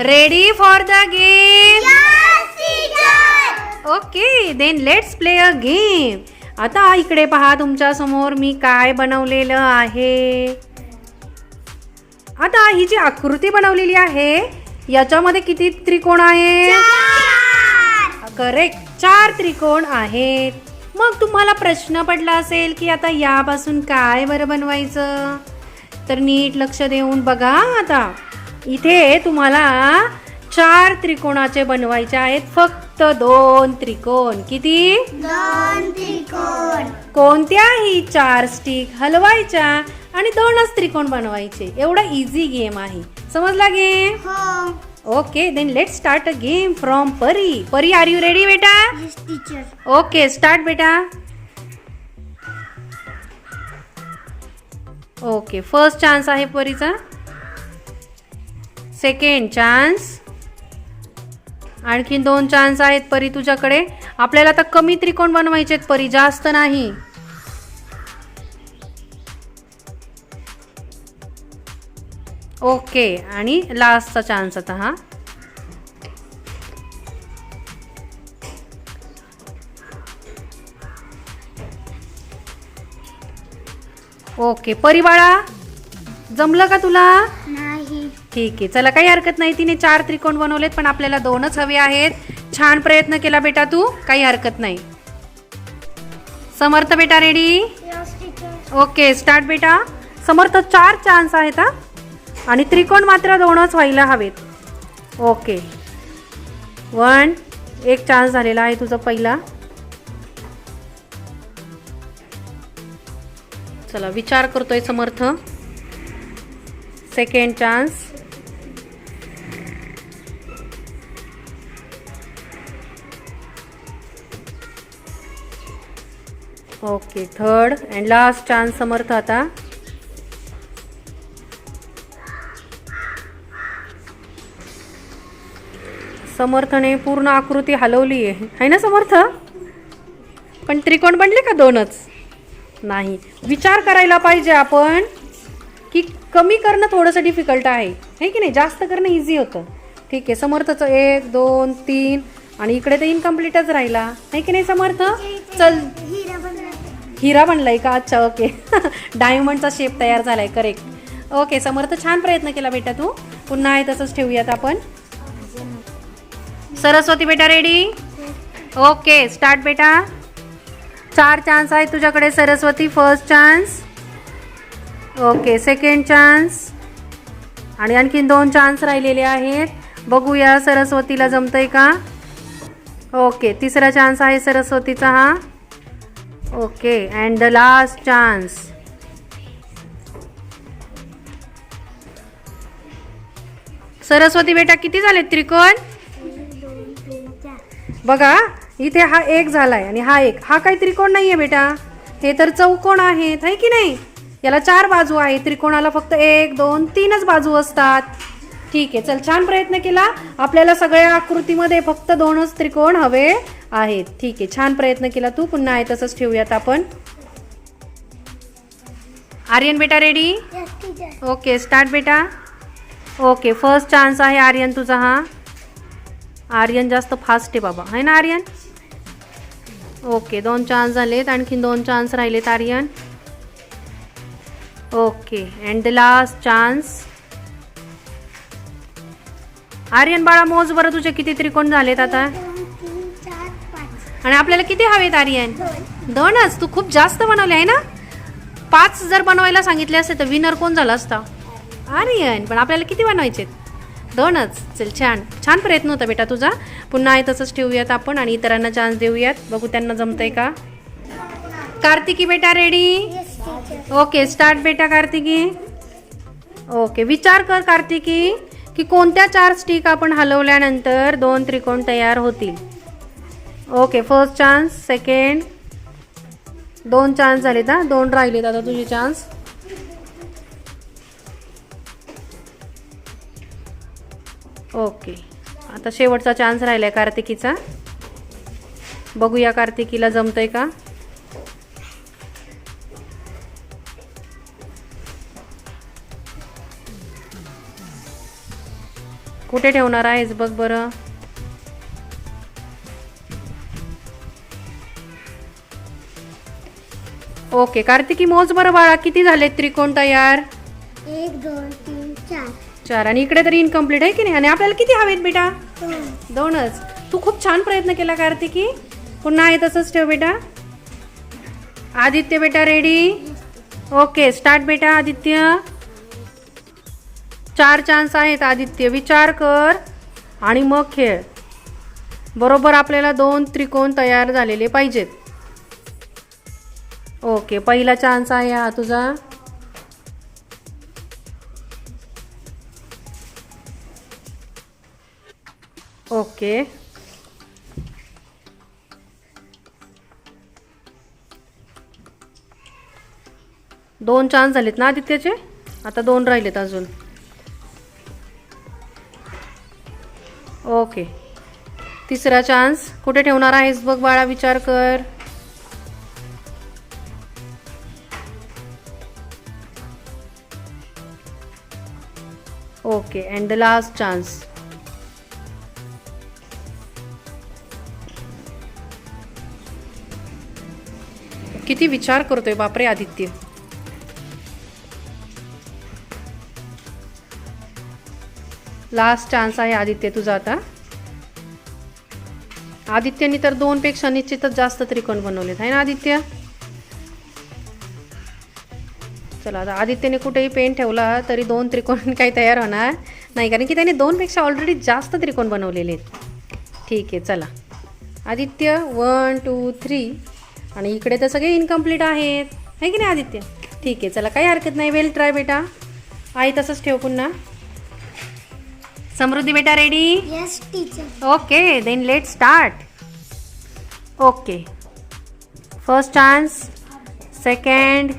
ready for the game okay then let's play a game आता इकडे पहा तुमच्यासमोर मी काय बनवलेलं आहे. आता ही जी आकृती बनवलेली आहे याच्यामध्ये किती त्रिकोण आहे करेक्ट चार त्रिकोण आहेत. मग तुम्हाला प्रश्न पडला असेल की आता यापासून काय बरं बनवायचं? तर नीट लक्ष देऊन बघा आता. इथे तुम्हाला चार त्रिकोणाचे बनवायचे आहेत. फक्त दोन त्रिकोण. किती? दोन त्रिकोण. कोणत्याही चार स्टिक हलवायच्या आणि दोनच त्रिकोण बनवायचे? एवढा इझी गेम आहे. समजला गेम हो. Okay then let start a game from Pari Pari are you ready बेटा टीचर ओके स्टार्ट बेटा ओके फर्स्ट चान्स आहे परीचा सेकेंड चान्स आणखीन दोन चान्स आहेत परी तुझ्याकडे. आपल्याला आता कमी त्रिकोण बनवायचे आहेत परी जास्त नाही. ओके आणि लास्टचा चान्स आता हा. ओके परिबाळा जमलं का तुला? नाही. ठीक आहे. चला काही हरकत नाही. तिने चार त्रिकोण बनवलेत पण आपल्याला दोनच हवे आहेत. छान प्रयत्न केला बेटा तू. काही हरकत नाही. समर्थ बेटा रेडी ओके स्टार्ट बेटा. समर्थ चार चान्स आहेत हा. आणि त्रिकोण मात्र दोनच व्हायला हवेत. ओके वन एक चान्स झालेला आहे तुझा पहिला. चला विचार करतोय Samarth. Second chance okay third and last chance Samarth आता. समर्थने पूर्ण आकृती हलवली आहे. है ना समर्थ? पण त्रिकोण बनले का दोनच? नाही. विचार करायला पाहिजे आपण की कमी करणं थोडंसं डिफिकल्ट आहे. है की नाही? जास्त करणं इझी होतं. ठीक आहे समर्थचं एक दोन तीन आणि इकडे तर इनकम्प्लीटच राहिला. है की नाही समर्थ? चल. हिरा बनला आहे का अच्छा ओके. डायमंडचा शेप तयार झाला आहे करेक्ट ओके समर्थ छान प्रयत्न केला बेटा तू. पुन्हा आहे तसंच ठेवूयात आपण. सरस्वती बेटा रेडी ओके स्टार्ट बेटा. चार चान्स आहेत तुझ्याकडे Saraswati first chance okay second chance आणि आणखीन दोन चान्स राहिलेले आहेत. बघूया सरस्वतीला जमतंय का? ओके तिसरा चान्स आहे सरस्वतीचा हा. Okay and the last chance Saraswati बेटा किती झाले त्रिकोण? बघा इथे हा एक झालाय आणि हा एक. हा काही त्रिकोण नाहीये बेटा. हे तर चौकोन आहेत है की नाही? याला चार बाजू आहे त्रिकोणाला फक्त एक दोन तीनच बाजू असतात. ठीक आहे चल छान प्रयत्न केला. आपल्याला सगळ्या आकृतीमध्ये फक्त दोनच त्रिकोण हवे. आहेत. ठीक आहे. छान प्रयत्न केला तू. पुन्हा आहे तसंच ठेवूयात आपण. आर्यन बेटा रेडी ओके स्टार्ट बेटा. ओके फर्स्ट चान्स आहे आर्यन तुझा हा. आर्यन जास्त फास्ट आहे बाबा. आहे ना आर्यन? ओके दोन चान्स झालेत. आणखीन दोन चान्स राहिलेत Aryan. Okay and the last chance Aryan बाळा मोज बरं तुझे किती त्रिकोण झालेत आता? आणि आपल्याला किती हवेत आर्यन? दोनच. तू खूप जास्त बनवले आहे ना? पाच जर बनवायला सांगितले असते तर विनर कोण झाला असता? आर्यन. पण आपल्याला किती बनवायचे दोनच. चल छान. छान प्रयत्न होता बेटा तुझा. पुन्हा आहे तसंच ठेवूयात आपण आणि इतरांना चान्स देऊयात. बघू त्यांना जमतंय का? कार्तिकी बेटा रेडी ओके स्टार्ट बेटा कार्तिकी. ओके विचार कर कार्तिकी की कोणत्या चार स्टिक आपण हलवल्यानंतर दोन त्रिकोण तयार होतील? ओके फर्स्ट चान्स सेकंड दोन चान्स झालेत हा? दोन राहिलेत आता तुझे चान्स ओके आता शेवटचा चान्स राहिला आहे कार्तिकीचा. बघूया कार्तिकीला जमतंय का? कुठे ठेवणार आहेस बघ बरं. ओके कार्तिकी मोज बरं बाळा किती झालेत त्रिकोण तयार? एक दोन तीन चार. चार आणि इकडे तरी इनकम्प्लीट आहे की नाही? आणि आपल्याला किती हवेत बेटा? दोन दोनच. तू खूप छान प्रयत्न केला कार्तिकी. पुन्हा आहे तसंच ठेव बेटा. आदित्य बेटा रेडी ओके स्टार्ट बेटा आदित्य. चार चान्स आहेत आदित्य. विचार कर. आणि मग खेळ. बरोबर आपल्याला दोन त्रिकोण तयार झालेले पाहिजेत. ओके पहिला चान्स आहे हा तुझा. ओके. दोन चान्स झालेत ना आदित्याचे? आता दोन राहिलेत अजून. ओके. तिसरा चान्स कुठे ठेवणार आहेस बघ बाळा विचार कर. Okay and the last chance किती विचार करतोय बापरे आदित्य. लास्ट चान्स आहे आदित्य तुझा आता. आदित्यनी तर दोन पेक्षा निश्चितच जास्त त्रिकोण बनवलेत आहे ना आदित्य? चला आता आदित्यने कुठेही पेन ठेवला तरी दोन त्रिकोण काही तयार होणार नाही कारण की त्याने दोनपेक्षा ऑलरेडी जास्त त्रिकोण बनवलेले आहेत. ठीक आहे चला. आदित्य वन टू थ्री आणि इकडे तर सगळे इनकम्प्लीट आहेत. आहे की नाही आदित्य? ठीक आहे चला काही हरकत नाही. वेल ट्राय बेटा. आई तसंच ठेव पुन्हा. समृद्धी बेटा ready yes teacher okay then let start okay first chance second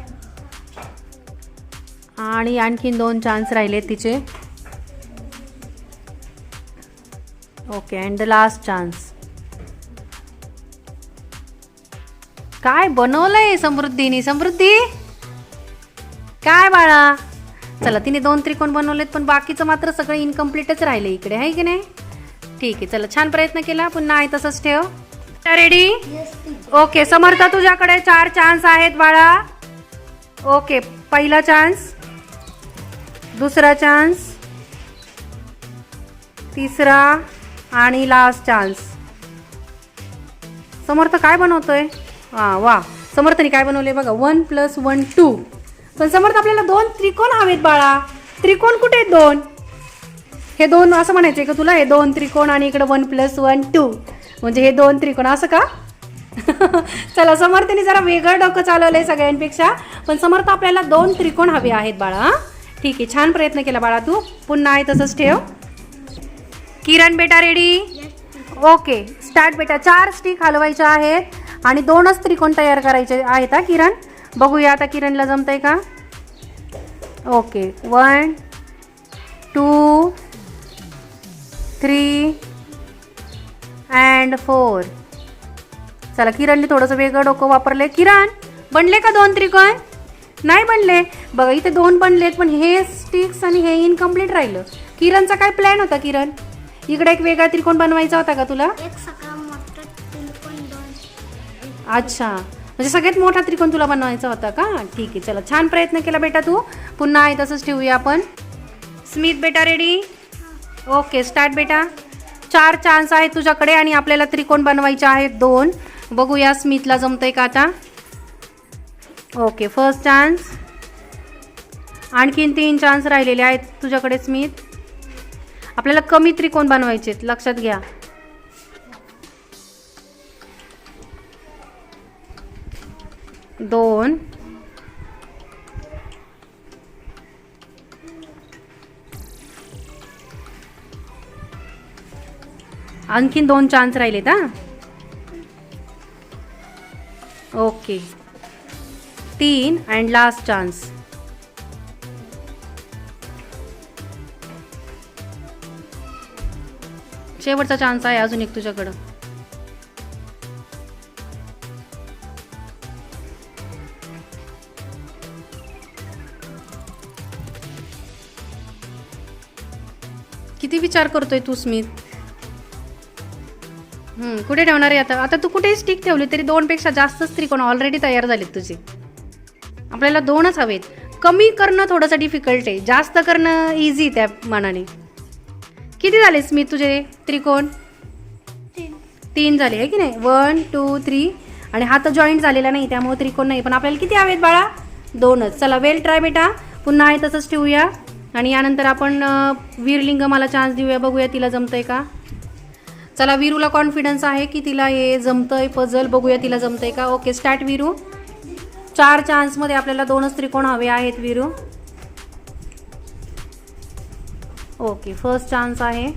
आणि आणखीन दोन चान्स राहिले तिचे. Okay and the last chance काय बनवलंय समृद्धीने? समृद्धी? काय बाळा? चला तिने दोन त्रिकोण बनवलेत पण बाकीचं मात्र सगळं इनकम्प्लीटच राहिले इकडे आहे की नाही? ठीक आहे चला छान प्रयत्न केला पुन्हा आहे तसंच ठेव. रेडी ओके समर्थ तुझ्याकडे चार चान्स आहेत बाळा. ओके पहिला चान्स दुसरा चान्स. तिसरा आणि लास्ट चान्स. समर्थ काय बनवतोय? हा वा. समर्थने काय बनवले बघा. वन प्लस वन टू पण समर्थ आपल्याला दोन त्रिकोण हवेत बाळा. त्रिकोण कुठे आहेत दोन? हे दोन असं म्हणायचंय का तुला? हे दोन त्रिकोण आणि इकडे वन प्लस वन टू म्हणजे हे दोन त्रिकोण असं का? चला समर्थने जरा वेगळं डोकं चालवलंय सगळ्यांपेक्षा. पण समर्थ आपल्याला दोन त्रिकोण हवे आहेत बाळा. हा? ठीक आहे छान प्रयत्न केला बाळा तू. पुन्हा आहे तसंच ठेव. किरण बेटा रेडी ओके स्टार्ट बेटा. चार स्टिक हलवायच्या आहेत आणि दोनच त्रिकोण तयार करायचे आहेत हा किरण? बघूया आता किरणला जमतंय का? Okay one two three and four चला किरणने थोडंसं वेगळं डोकं वापरले किरण बनले का दोन त्रिकोण? नाही बनले. बघा इथे दोन बनलेत पण हे स्टिक्स आणि हे इनकम्प्लीट राहिलं. किरणचा काय प्लॅन होता किरण? इकडे एक वेगळा त्रिकोण बनवायचा होता का तुला? एक सगळा मोठा त्रिकोण दोन. अच्छा. म्हणजे सगळ्यात मोठा त्रिकोण तुला बनवायचा होता का? ठीक आहे चला छान प्रयत्न केला बेटा तू. पुन्हा आहे तसंच ठेवूया आपण. स्मित बेटा रेडी ओके स्टार्ट बेटा. चार चान्स आहेत तुझ्याकडे आणि आपल्याला त्रिकोण बनवायचे आहेत दोन. बघूया स्मितला जमतंय का आता? ओके फर्स्ट चान्स आणखीन तीन चान्स राहिलेले आहेत तुझ्याकडे स्मित आपल्याला कमी त्रिकोण बनवायचे आहेत, लक्षात घ्या. दोन. आणखीन दोन चान्स राहिलेत हा? ओके. तीन अँड लास्ट चान्स शेवटचा चान्स आहे अजून एक तुझ्याकडं. किती विचार करतोय तू स्मित हम्म, कुठे ठेवणार आहे आता? आता तू कुठेही स्टिक ठेवली तरी दोनपेक्षा जास्तच त्रिकोण ऑलरेडी तयार झालेत तुझे. आपल्याला दोनच हवेत. कमी करणं थोडंसं डिफिकल्ट आहे. जास्त करणं इझी त्या मानाने. किती झाले स्मित तुझे त्रिकोण? तीन. तीन झाले आहे की नाही? वन टू थ्री आणि हा तर जॉईंट झालेला नाही त्यामुळे त्रिकोण नाही. पण आपल्याला किती हवेत बाळा? दोनच. चला वेल ट्राय बेटा. पुन्हा आहे तसंच ठेवूया. आणि यानंतर आपण वीरलिंग मला चान्स देऊया. बघूया तिला जमतंय का? चला वीरूला कॉन्फिडन्स आहे की तिला हे जमतंय पझल बघूया तिला जमतंय का? Okay start Veeru. चार चान्समध्ये आपल्याला दोनच त्रिकोण हवे आहेत विरू. ओके फर्स्ट चान्स आहे.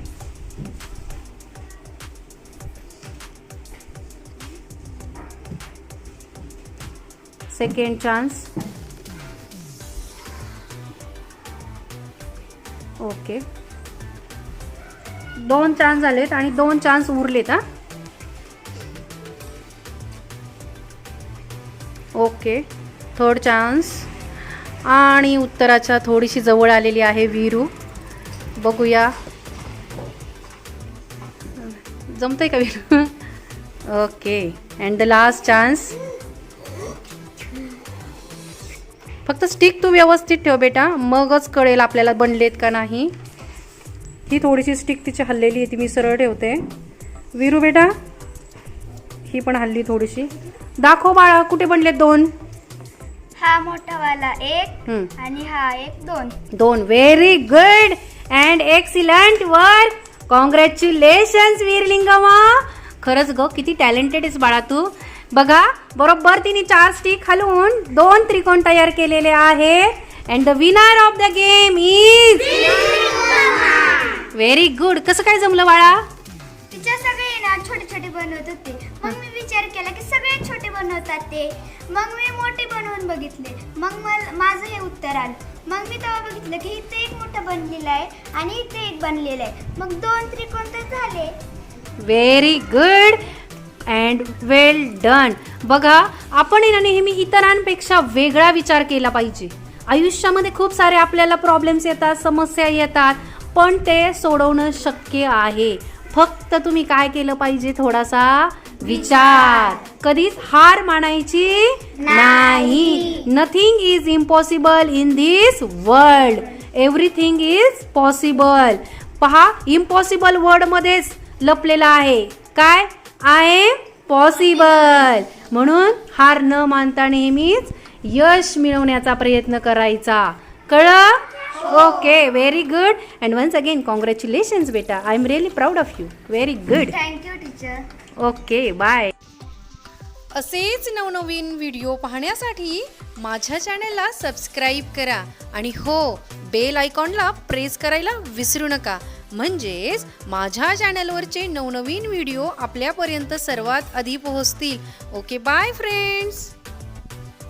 सेकेंड चान्स ओके दोन चान्स झालेत आणि दोन चान्स उरलेत हा. ओके. Third chance. आणि उत्तराच्या थोडीशी जवळ आलेली आहे विरू. बघूया. जमतंय का Viru? Okay. And the last chance फक्त स्टिक तू व्यवस्थित ठेव बेटा. मगच कळेल आपल्याला बनलेत का नाही. ही थोडीशी स्टिक तिची हल्लेली आहे ती मी सरळ ठेवते. विरू बेटा ही पण हल्ली थोडीशी. दाखव बाळा कुठे बनलेत दोन? हा मोठा वाला एक हम्म, आणि हा एक दोन. दोन. Very good and excellent work congratulations वीरलिंगमा खरंच ग किती टॅलेंटेड आहेस बाळा तू. बघा बरोबर तिने चार स्टिक हलवून दोन त्रिकोण तयार केलेले आहे. And the winner of the game is very good कसं काय जमलं बाळा? तिच्या सगळे ना छोटे छोटे बनवत होते. मग मी विचार केला की सगळे बनवतात ते. मग मी मोठे बनवून बघितले. मग मला माझं हे उत्तर आलं. मग मी तेव्हा बघितलं की इथे एक मोठं बनलेलं आहे आणि इथे एक बनलेलं आहे. मग दोन त्रिकोण तर झाले. Very good and well done बघा आपण ना नेहमी इतरांपेक्षा वेगळा विचार केला पाहिजे. आयुष्यामध्ये खूप सारे आपल्याला प्रॉब्लेम्स येतात समस्या येतात पण ते सोडवणं शक्य आहे. फक्त तुम्ही काय केलं पाहिजे? थोडासा विचार. कधीच हार मानायची नाही. Nothing is impossible in this world everything is possible पहा इम्पॉसिबल वर्डमध्येच लपलेला आहे. काय? आय एम पॉसिबल म्हणून हार न मानता नेहमीच यश मिळवण्याचा प्रयत्न करायचा. कळलं? Okay very good and once again congratulations बेटा I am really proud of you very good thank you teacher okay bye असेच नवनवीन व्हिडिओ पाहण्यासाठी माझ्या चॅनलला सबस्क्राईब करा. आणि हो बेल आयकॉनला प्रेस करायला विसरू नका. म्हणजेच माझ्या चॅनलवरचे नवनवीन व्हिडिओ आपल्यापर्यंत सर्वात आधी पोहोचतील. Okay bye friends